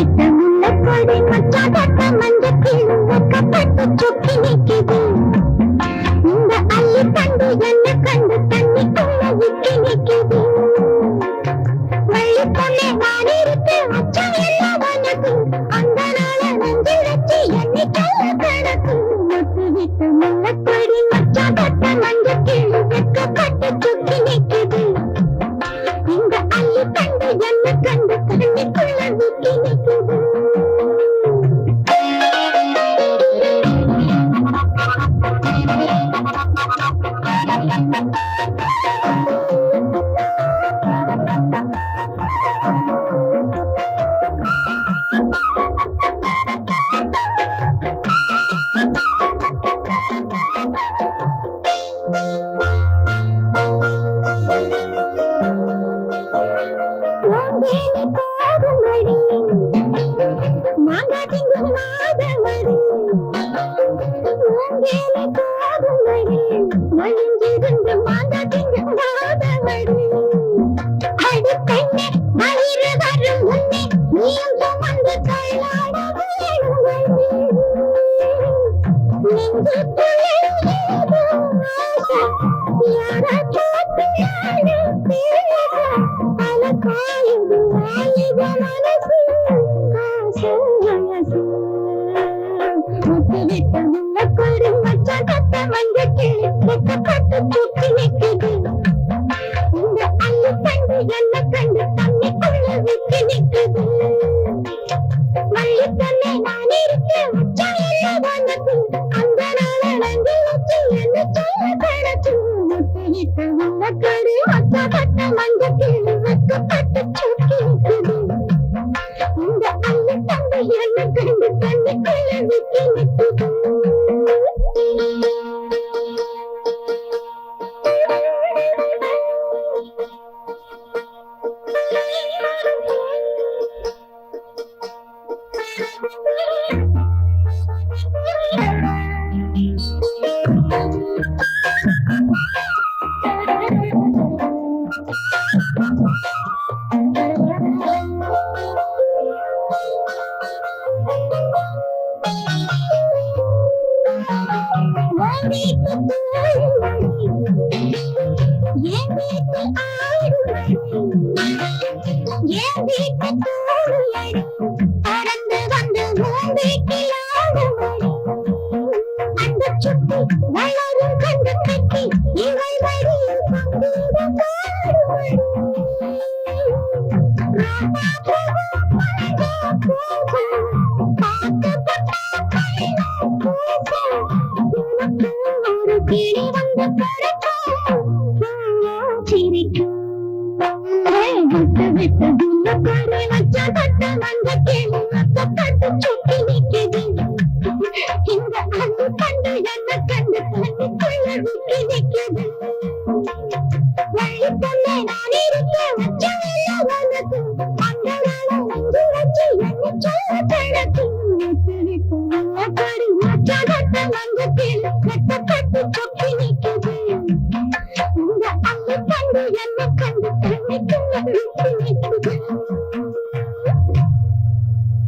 திட்டமுள்ள கொடை மச்சான் தட்ட மஞ்ச கிழங்கு கட்டட்டு சுற்றி நிற்குது. இந்த அள்ளி தண்டு என்ன கண்டு தண்ணிக்குள்ள விட்டு நிற்குது. வள்ளி பொண்ணை வாடி இருக்கு அச்சம் எல்லாம் வந்தது அந்த நாள நெஞ்சில் வச்சு என்னைக்கல்ல கிடக்கு. நொட்டு விட்டு முள்ள மஞ்ச கிளி வெக்கப்பட்டு தூக்கி நிக்குது. இந்த அள்ளி கண்டு என்ன கண்டு தண்ணிக்குள்ள விட்டு நிக்குது. வள்ளி நான் இருக்கேன் உச்சம் இல்லை அந்த நாள நஞ்சு வச்சு என்ன சொல்ல மஞ்ச கிளி வளரும் கண்டு கட்டி இவை வழியில் சங்கீத பாடுமணி ராமா போகும் மழகா போகும் பார்த்து பட்டா கையில பூசம் உனக்கு ஒரு கிளி வந்து பறக்கும் சிரிக்கும் விட்டு விட்டு குள்ளக்காரி வச்ச கட்ட மஞ்ச கேள்வி கட்டு சுட்டி நிக்குது இந்த அன்பு கண்டு என்ன கண்டு தண்ணிக்குள்ள விட்டு நிக்குது வழி பொண்ணே நான் இருக்கேன் உச்சம் இல்லை உனக்கு அந்த நாள நெஞ்சு வச்சு என்ன சொல்ல கிடக்கு விட்டு விட்டு குள்ளக்காரி வச்ச கட்ட மஞ்ச கேள்வி கட்டு சுட்டி நிக்குது இந்த அள்ளி கண்டு என்ன கண்டு